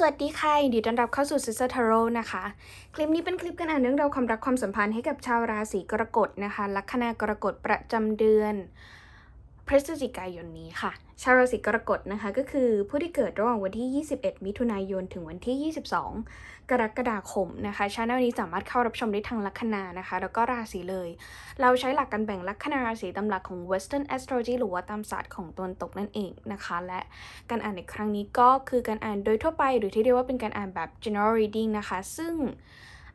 สวัสดีค่ะยินดีต้อนรับเข้าสู่ Sister Tarot นะคะ คลิปนี้เป็นคลิปการอ่านเรื่องราวความรักความสัมพันธ์ให้กับชาวราศีกรกฎนะคะ ลัคนากรกฎประจำเดือน พฤศจิกายนนี้ค่ะ ชาวราศีกรกฎนะคะ ก็คือผู้ที่เกิดระหว่างวันที่ 21 มิถุนายนถึงวันที่ 22 กรกฎาคมนะคะช anel นี้สามารถเข้ารับชมได้ทางลัคนานะคะ แล้วก็ราศีเลย เราใช้หลักการแบ่งลัคนาราศีตามหลักของ Western Astrology หรือว่าตามศาสตร์ของตะวันตกนั่นเองนะคะ และการอ่านในครั้งนี้ก็คือการอ่านโดยทั่วไป หรือที่เรียกว่าเป็นการอ่านแบบ general reading นะคะ ซึ่ง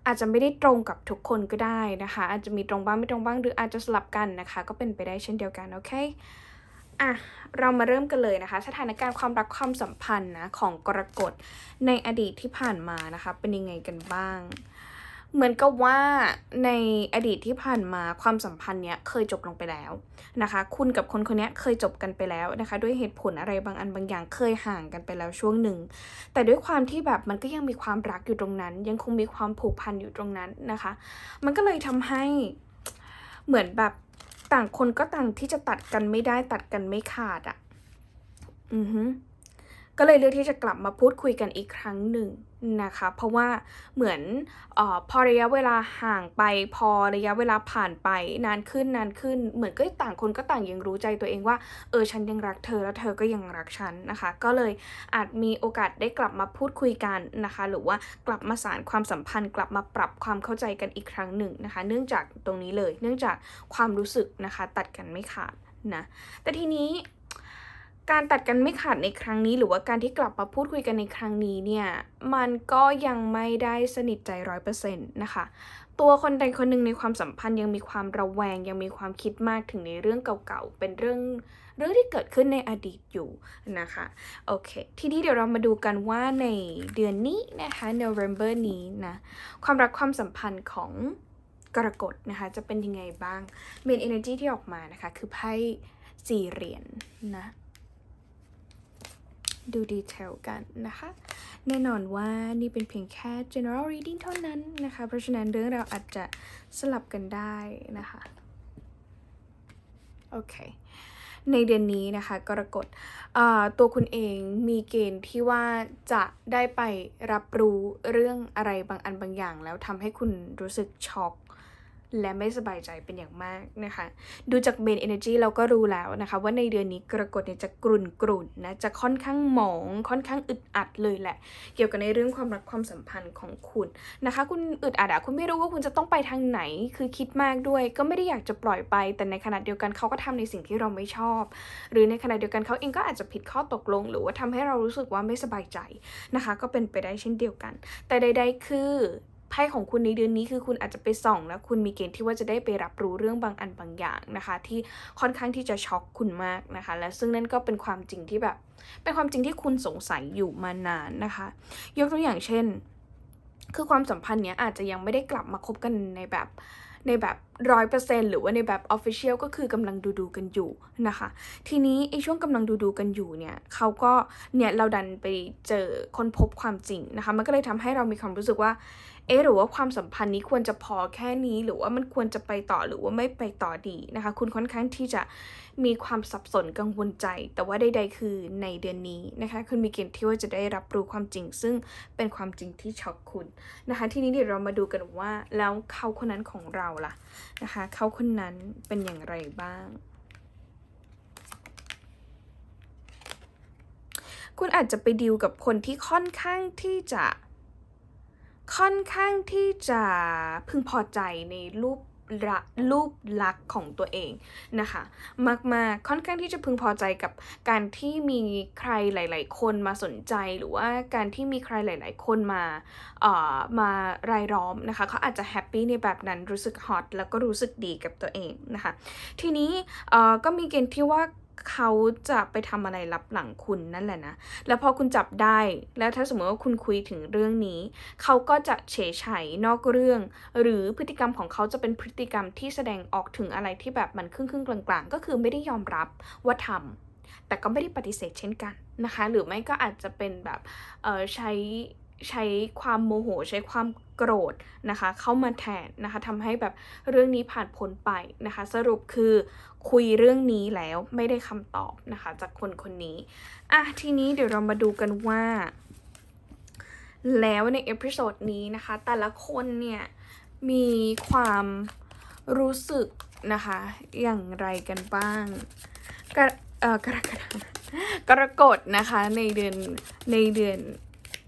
อาจจะไม่ได้ตรงกับทุกคนก็ได้นะคะ อาจจะมีตรงบ้างไม่ตรงบ้างหรืออาจจะสลับกันนะคะ ก็เป็นไปได้เช่นเดียวกันโอเคอะเรามาเริ่มกันเลยนะคะ สถานการณ์ความรักความสัมพันธ์นะของกรกฎในอดีตที่ผ่านมานะคะ เป็นยังไงกันบ้าง เหมือนกับว่าในอดีตที่ผ่านมาความสัมพันธ์เนี้ยเคยจบลงไปแล้วนะคะ คุณกับคนคนนี้เคยจบกันไปแล้วนะคะ ด้วยเหตุผลอะไรบางอันบางอย่างเคยห่างกันไปแล้วช่วงหนึ่ง แต่ด้วยความที่แบบมันก็ยังมีความรักอยู่ตรงนั้น ยังคงมีความผูกพันอยู่ตรงนั้นนะคะ มันก็เลยทำให้เหมือนแบบต่างคนก็ต่างที่จะตัดกันไม่ได้ตัดกันไม่ขาดอะ่ะ อือฮึ ก็เลยเลือกที่จะกลับมาพูดคุยกันอีกครั้งหนึ่งนะคะ เพราะว่าเหมือนออพอระยะเวลาห่างไปพอระยะเวลาผ่านไปนานขึ้นนานขึ้น เหมือนก็ต่างคนก็ต่างยังรู้ใจตัวเองว่าเออฉันยังรักเธอแล้วเธอก็ยังรักฉันนะคะ ก็เลยอาจมีโอกาสได้กลับมาพูดคุยกันนะคะ หรือว่ากลับมาสานความสัมพันธ์ กลับมาปรับความเข้าใจกันอีกครั้งหนึ่งนะคะ เนื่องจากตรงนี้เลย เนื่องจากความรู้สึกนะคะ ตัดกันไม่ขาดนะแต่ทีนี้ การตัดกันไม่ขาดในครั้งนี้ หรือว่าการที่กลับมาพูดคุยกันในครั้งนี้เนี่ยมันก็ยังไม่ได้สนิทใจร้อยเปอร์เซ็นต์นะคะตัวคนใดคนหนึ่งในความสัมพันธ์ยังมีความระแวง ยังมีความคิดมากถึงในเรื่องเก่าๆเป็นเรื่องเรื่องที่เกิดขึ้นในอดีตอยู่นะคะโอเค ทีนี้เดี๋ยวเรามาดูกันว่าในเดือนนี้นะคะ November นี้นะความรักความสัมพันธ์ของกรกฎนะคะจะเป็นยังไงบ้าง Main Energy ที่ออกมานะคะคือไพ่สี่เหรียญนะ ดูดีเทลกันนะคะ แน่นอนว่านี่เป็นเพียงแค่ general reading เท่านั้นนะคะ เพราะฉะนั้นเรื่องเราอาจจะสลับกันได้นะคะ โอเค ในเดือนนี้นะคะ กรกฎตัวคุณเองมีเกณฑ์ที่ว่าจะได้ไปรับรู้เรื่องอะไรบางอันบางอย่าง แล้วทำให้คุณรู้สึกช็อก และไม่สบายใจเป็นอย่างมากนะคะ ดูจากเมนเอเนจีเราก็รู้แล้วนะคะ ว่าในเดือนนี้กรกฎเนี่ยจะกรุ่นกรุ่นนะจะค่อนข้างหมองค่อนข้างอึดอัดเลยแหละ เกี่ยวกับในเรื่องความรักความสัมพันธ์ของคุณนะคะ คุณอึดอัดอะคุณไม่รู้ว่าคุณจะต้องไปทางไหนคือคิดมากด้วย ก็ไม่ได้อยากจะปล่อยไป แต่ในขณะเดียวกันเขาก็ทำในสิ่งที่เราไม่ชอบ หรือในขณะเดียวกันเขาเองก็อาจจะผิดข้อตกลง หรือว่าทำให้เรารู้สึกว่าไม่สบายใจนะคะ ก็เป็นไปได้เช่นเดียวกัน แต่ใด ๆ คือ ไพ่ของคุณในเดือนนี้คือคุณอาจจะไปส่องแล้วคุณมีเกณฑ์ที่ว่าจะได้ไปรับรู้เรื่องบางอันบางอย่างนะคะ ที่ค่อนข้างที่จะช็อกคุณมากนะคะ และซึ่งนั่นก็เป็นความจริงที่แบบ เป็นความจริงที่คุณสงสัยอยู่มานานนะคะ ยกตัวอย่างเช่น คือความสัมพันธ์เนี้ยอาจจะยังไม่ได้กลับมาคบกันในแบบในแบบร้อยเปอร์เซ็นหรือว่าในแบบออฟฟิเชียลก็คือกำลังดูดูกันอยู่นะคะ ทีนี้ไอ้ช่วงกำลังดูดูกันอยู่เนี่ยเขาก็เนี่ยเราดันไปเจอคนพบความจริงนะคะ มันก็เลยทำให้เรามีความรู้สึกว่า เอ๊หรือว่าความสัมพันธ์นี้ควรจะพอแค่นี้ หรือว่ามันควรจะไปต่อหรือว่าไม่ไปต่อดีนะคะ คุณค่อนข้างที่จะมีความสับสนกังวลใจ แต่ว่าใดๆคือในเดือนนี้นะคะ คุณมีเกณฑ์ที่ว่าจะได้รับรู้ความจริง ซึ่งเป็นความจริงที่ช็อกคุณนะคะ ทีนี้เดี๋ยวเรามาดูกันว่าแล้วเขาคนนั้นของเราล่ะนะคะ เขาคนนั้นเป็นอย่างไรบ้างคุณอาจจะไปดีลกับคนที่ค่อนข้างที่จะ ค่อนข้างที่จะพึงพอใจในรูปละรูปลักษณ์ของตัวเองนะคะ มากๆค่อนข้างที่จะพึงพอใจกับการที่มีใครหลาย ๆ คนมาสนใจหรือว่าการที่มีใครหลาย ๆ คนมาเอ่อมารายล้อมนะคะเขาอาจจะแฮปปี้ในแบบนั้นรู้สึกฮอตแล้วก็รู้สึกดีกับตัวเองนะคะ ทีนี้เอ่อก็มีเกณฑ์ที่ว่า เขาจะไปทำอะไรรับหลังคุณนั่นแหละนะ แล้วพอคุณจับได้ แล้วถ้าสมมติว่าคุณคุยถึงเรื่องนี้ เขาก็จะเฉยไฉนอกเรื่อง หรือพฤติกรรมของเขาจะเป็นพฤติกรรมที่แสดงออกถึงอะไรที่แบบมันครึ่งครึ่งกลางๆ ก็คือไม่ได้ยอมรับว่าทำแต่ก็ไม่ได้ปฏิเสธเช่นกันนะคะ หรือไม่ก็อาจจะเป็นแบบเออใช้ใช้ความโมโหใช้ความโกรธนะคะ เข้ามาแทนนะคะทำให้แบบเรื่องนี้ผ่านพ้นไปนะคะ สรุปคือ คุยเรื่องนี้แล้วไม่ได้คำตอบนะคะ จากคนคนนี้ อะทีนี้เดี๋ยวเรามาดูกันว่า แล้วในเอพิโซดนี้นะคะ แต่ละคนเนี่ยมีความรู้สึกนะคะ อย่างไรกันบ้างกระเอ่อกรกฎกรกฎนะคะในเดือนในเดือน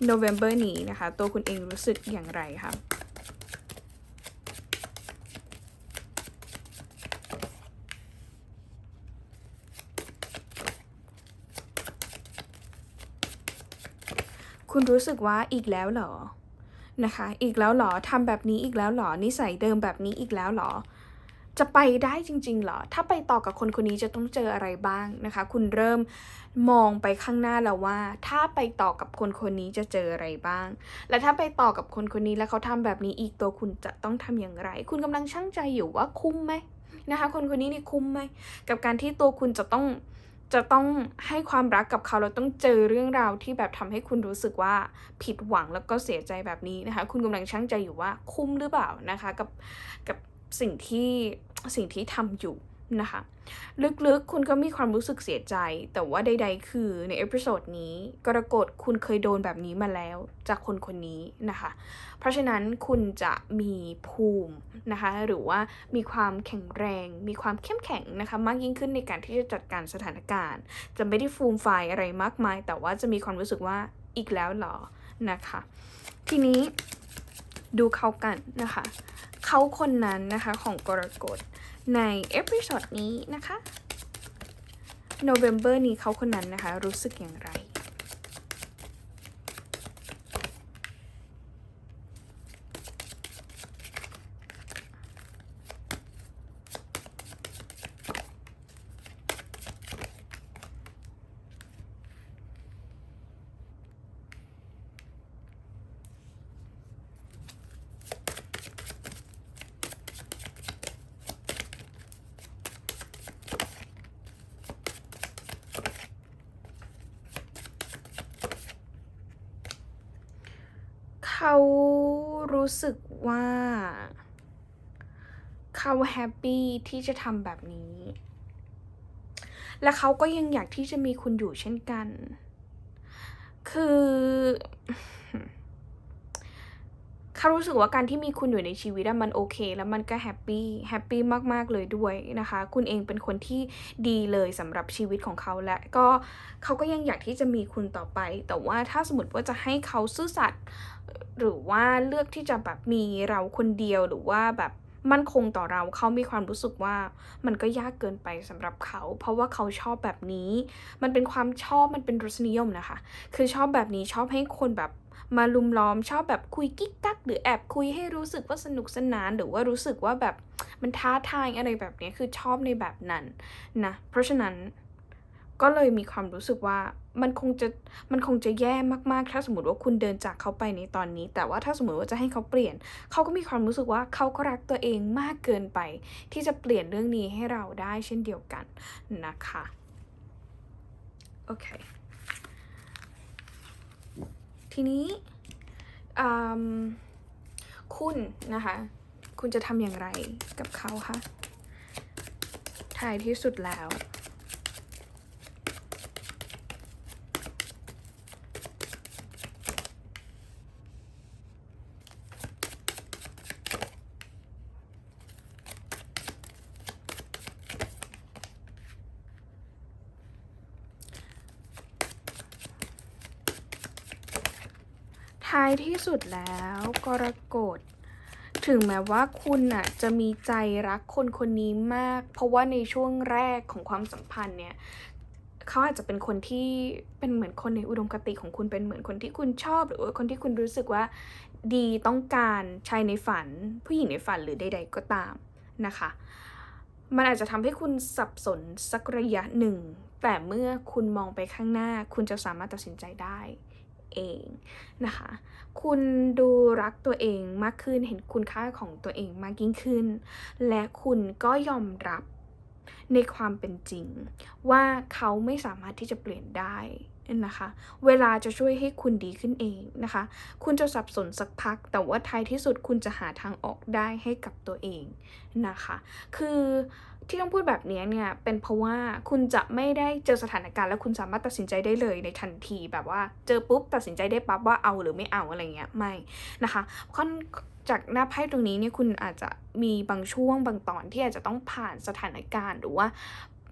โนเวม ber นี้นะคะ ตัวคุณเองรู้สึกอย่างไรคะ คุณรู้สึกว่าอีกแล้วเหรอนะคะ อีกแล้วเหรอทำแบบนี้อีกแล้วเหรอนิสัยเดิมแบบนี้อีกแล้วเหรอ จะไปได้จริง ๆ เหรอ ถ้าไปต่อกับคนคนนี้จะต้องเจออะไรบ้างนะคะ คุณเริ่มมองไปข้างหน้าแล้วว่า ถ้าไปต่อกับคนคนนี้จะเจออะไรบ้าง และถ้าไปต่อกับคนคนนี้แล้วเขาทำแบบนี้อีกตัวคุณจะต้องทำอย่างไร คุณกำลังชั่งใจอยู่ว่าคุ้มไหมนะคะ คนคนนี้นี่คุ้มไหมกับการที่ตัวคุณจะต้อง จะต้องให้ความรักกับเขาเราต้องเจอเรื่องราวที่แบบทำให้คุณรู้สึกว่าผิดหวังแล้วก็เสียใจแบบนี้นะคะ คุณกำลังชั่งใจอยู่ว่าคุ้มหรือเปล่านะคะกับกับสิ่งที่สิ่งที่ทำอยู่นะคะ ลึกๆคุณก็มีความรู้สึกเสียใจ แต่ว่าใด ๆ คือในเอพิโซดนี้กรกฎคุณเคยโดนแบบนี้มาแล้วจากคนคนนี้นะคะ เพราะฉะนั้นคุณจะมีภูมิ นะคะ หรือว่ามีความแข็งแรง มีความเข้มแข็งนะคะ มากยิ่งขึ้นในการที่จะจัดการสถานการณ์ จะไม่ได้ฟูมไฟอะไรมากมาย แต่ว่าจะมีความรู้สึกว่าอีกแล้วหรอนะคะ ทีนี้ดูเขากันนะคะ เขาคนนั้นนะคะของกรกฎในเอพิโซดนี้นะคะโนเวม ber นี้เขาคนนั้นนะคะ รู้สึกอย่างไร เขารู้สึกว่า เขาแฮปปี้ที่จะทำแบบนี้ และเขาก็ยังอยากที่จะมีคุณอยู่เช่นกัน คือ เขารู้สึกว่าการที่มีคุณอยู่ในชีวิตอะมันโอเค แล้วมันก็แฮปปี้แฮปปี้มากๆเลยด้วยนะคะ คุณเองเป็นคนที่ดีเลยสำหรับชีวิตของเขาและก็เขาก็ยังอยากที่จะมีคุณต่อไป แต่ว่าถ้าสมมติว่าจะให้เขาซื่อสัตย์ หรือว่าเลือกที่จะแบบมีเราคนเดียวหรือว่าแบบมั่นคงต่อเราเขามีความรู้สึกว่ามันก็ยากเกินไปสำหรับเขา เพราะว่าเขาชอบแบบนี้ มันเป็นความชอบมันเป็นรสนิยมนะคะ คือชอบแบบนี้ชอบให้คนแบบมาลุมล้อมชอบแบบคุยกิ๊กกัก หรือแอบคุยให้รู้สึกว่าสนุกสนาน หรือว่ารู้สึกว่าแบบมันท้าทายอะไรแบบนี้คือชอบในแบบนั้นนะเพราะฉะนั้น ก็เลยมีความรู้สึกว่ามันคงจะมันคงจะแย่มากๆ ถ้าสมมติว่าคุณเดินจากเขาไปในตอนนี้ แต่ว่าถ้าสมมติว่าจะให้เขาเปลี่ยน เขาก็มีความรู้สึกว่าเขาก็รักตัวเองมากเกินไป ที่จะเปลี่ยนเรื่องนี้ให้เราได้เช่นเดียวกันนะคะโอเคทีนี้คุณนะคะ คุณจะทำอย่างไรกับเขาคะท้ายที่สุดแล้ว ท้ายที่ สุดแล้วกรกฎถึงแม้ว่าคุณน่ะจะมีใจรักคนคนนี้มาก เพราะว่าในช่วงแรกของความสัมพันธ์เนี่ยเขาอาจจะเป็นคนที่เป็นเหมือนคนในอุดมคติของคุณเป็นเหมือนคนที่คุณชอบ หรือว่าคนที่คุณรู้สึกว่าดีต้องการชายในฝัน ผู้หญิงในฝันหรือใด ๆ ก็ตามนะคะ มันอาจจะทำให้คุณสับสนสักระยะหนึ่ง แต่เมื่อคุณมองไปข้างหน้า คุณจะสามารถตัดสินใจได้ เองนะคะ คุณดูรักตัวเองมากขึ้นเห็นคุณค่าของตัวเองมากยิ่งขึ้น และคุณก็ยอมรับในความเป็นจริง ว่าเขาไม่สามารถที่จะเปลี่ยนได้นะคะ เวลาจะช่วยให้คุณดีขึ้นเองนะคะ คุณจะสับสนสักพัก แต่ว่าท้ายที่สุดคุณจะหาทางออกได้ให้กับตัวเองนะคะ คือ ที่ต้องพูดแบบนี้เนี่ยเป็นเพราะว่าคุณจะไม่ได้เจอสถานการณ์แล้วคุณสามารถตัดสินใจได้เลยในทันทีแบบว่าเจอปุ๊บตัดสินใจได้ปั๊บว่าเอาหรือไม่เอาอะไรเงี้ยไม่นะคะค่อนจากหน้าไพ่ตรงนี้เนี่ยคุณอาจจะมีบางช่วงบางตอนที่อาจจะต้องผ่านสถานการณ์หรือว่า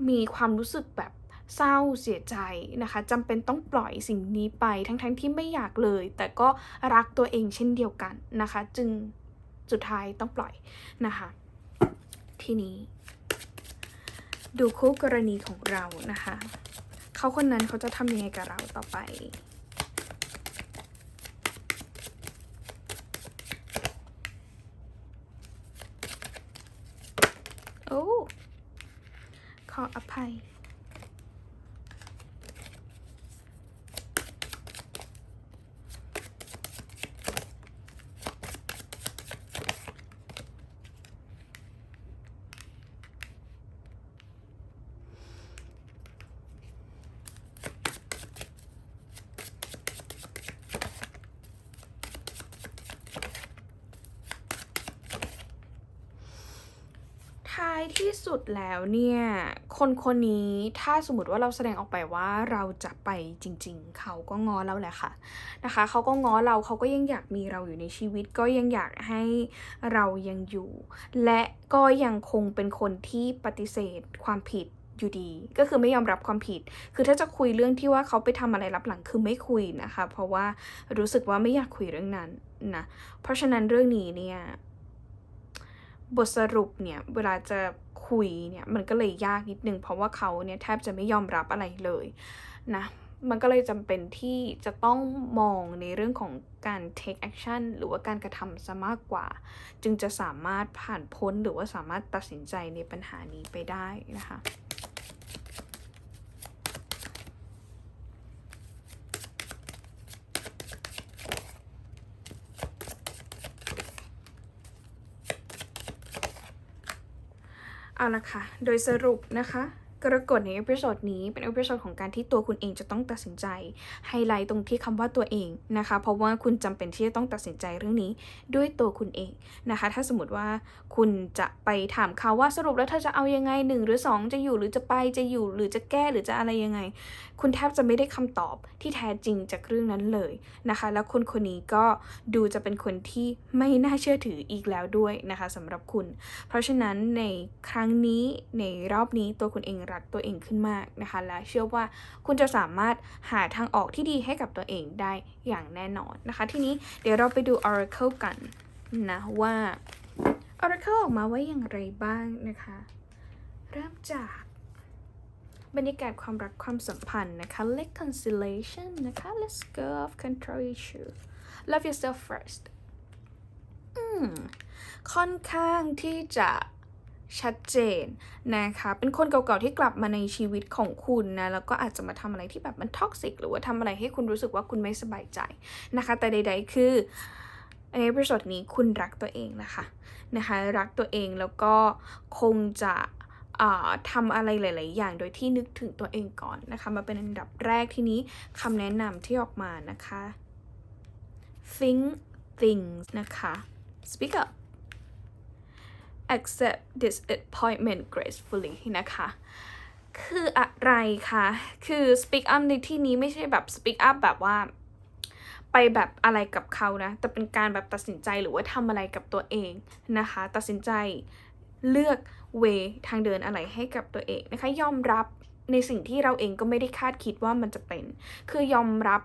มีความรู้สึกแบบเศร้าเสียใจนะคะจำเป็นต้องปล่อยสิ่งนี้ไปทั้งๆทที่ไม่อยากเลย แต่ก็รักตัวเองเช่นเดียวกันนะคะ จึงสุดท้ายต้องปล่อยนะคะ ทีนี้ ดูคู่กรณีของเรานะคะ เขาคนนั้นเขาจะทำยังไงกับเราต่อไปโอ้ขออภัย ที่สุดแล้วเนี่ย คนคนนี้ถ้าสมมติว่าเราแสดงออกไปว่าเราจะไปจริง ๆ เขาก็ง้อเราแหละค่ะนะคะ เขาก็ง้อเราเขาก็ยังอยากมีเราอยู่ในชีวิต ก็ยังอยากให้เรายังอยู่ และก็ยังคงเป็นคนที่ปฏิเสธความผิดอยู่ดี ก็คือไม่ยอมรับความผิด คือถ้าจะคุยเรื่องที่ว่าเขาไปทำอะไรรับหลังคือไม่คุยนะคะ เพราะว่ารู้สึกว่าไม่อยากคุยเรื่องนั้นนะ เพราะฉะนั้นเรื่องนี้เนี่ย บทสรุปเนี่ยเวลาจะคุยเนี่ยมันก็เลยยากนิดนึงเพราะว่าเขาเนี่ยแทบจะไม่ยอมรับอะไรเลยนะมันก็เลยจำเป็นที่จะต้องมองในเรื่องของการ take action หรือว่าการกระทำซะมากกว่า จึงจะสามารถผ่านพ้นหรือว่าสามารถตัดสินใจในปัญหานี้ไปได้นะคะ เอาละค่ะ โดยสรุปนะคะ กรกฎในเอพิโซดนี้เป็นเอพิโซดของการที่ตัวคุณเองจะต้องตัดสินใจไฮไลท์ตรงที่คำว่าตัวเองนะคะ เพราะว่าคุณจำเป็นที่จะต้องตัดสินใจเรื่องนี้ด้วยตัวคุณเองนะคะ ถ้าสมมติว่าคุณจะไปถามเขาว่าสรุปแล้วเธอจะเอายังไงหนึ่งหรือสองจะอยู่หรือจะไปจะอยู่หรือจะแก้หรือจะอะไรยังไง คุณแทบจะไม่ได้คำตอบที่แท้จริงจากเรื่องนั้นเลยนะคะ แล้วคนคนนี้ก็ดูจะเป็นคนที่ไม่น่าเชื่อถืออีกแล้วด้วยนะคะสำหรับคุณ เพราะฉะนั้นในครั้งนี้ในรอบนี้ตัวคุณเองรักตัวเองขึ้นมากนะคะ และเชื่อว่าคุณจะสามารถหาทางออกที่ดีให้กับตัวเองได้อย่างแน่นอนนะคะ ทีนี้เดี๋ยวเราไปดู Oracle กันนะว่า Oracle ออกมาไว่าอย่างไรบ้างนะคะ เริ่มจากบรรยากาศความรักความสัมพันธ์นะคะ reconciliation นะคะ let's go of control issue love yourself first อืมค่อนข้างที่จะ ชัดเจนนะคะ เป็นคนเก่าๆที่กลับมาในชีวิตของคุณนะ แล้วก็อาจจะมาทำอะไรที่แบบมันท็อกซิกหรือว่าทำอะไรให้คุณรู้สึกว่าคุณไม่สบายใจนะคะ แต่ใด ๆ คือในเอพิโซดนี้คุณรักตัวเองนะคะนะคะ รักตัวเองแล้วก็คงจะอ่าทำอะไรหลาย ๆ อย่างโดยที่นึกถึงตัวเองก่อนนะคะ มาเป็นอันดับแรกที่นี้คำแนะนำที่ออกมานะคะ think things นะคะ speak up accept disappointment gracefully นะคะ คืออะไรคะ คือ speak up ในที่นี้ไม่ใช่แบบ speak up แบบว่า ไปแบบอะไรกับเขานะ แต่เป็นการแบบตัดสินใจหรือว่าทำอะไรกับตัวเองนะคะ ตัดสินใจเลือกเวทางเดินอะไรให้กับตัวเองนะคะ ยอมรับในสิ่งที่เราเองก็ไม่ได้คาดคิดว่ามันจะเป็น คือยอมรับ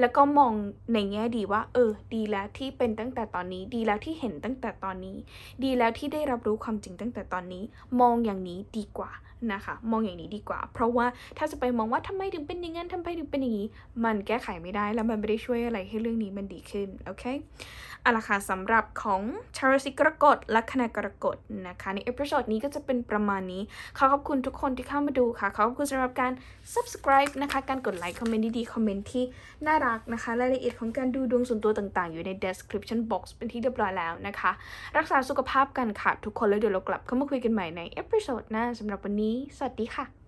แล้วก็มองในแง่ดีว่า เออ ดีแล้วที่เป็นตั้งแต่ตอนนี้ ดีแล้วที่เห็นตั้งแต่ตอนนี้ ดีแล้วที่ได้รับรู้ความจริงตั้งแต่ตอนนี้ มองอย่างนี้ดีกว่า นะคะ มองอย่างนี้ดีกว่า เพราะว่าถ้าจะไปมองว่าทำไมถึงเป็นอย่างนั้นทำไมถึงเป็นอย่างนี้ มันแก้ไขไม่ได้แล้วมันไม่ได้ช่วยอะไรให้เรื่องนี้มันดีขึ้น โอเคเอาละค่ะสำหรับของชาวราศีกรกฎและคณะกรกฎนะคะ ในเอพิโซดนี้ก็จะเป็นประมาณนี้ ขอขอบคุณทุกคนที่เข้ามาดูค่ะ ขอขอบคุณสำหรับการ subscribe นะคะ การกดไลค์ คอมเมนต์ดีๆ คอมเมนต์ที่น่ารักนะคะ รายละเอียดของการดูดวงส่วนตัวต่างๆ อยู่ใน description box เป็นที่เรียบร้อยแล้วนะคะ รักษาสุขภาพกันค่ะทุกคนแล้วเดี๋ยวเรากลับเข้ามาคุยกันใหม่ในเอพิโซดหน้าสำหรับวันนี้นี้ สวัสดีค่ะ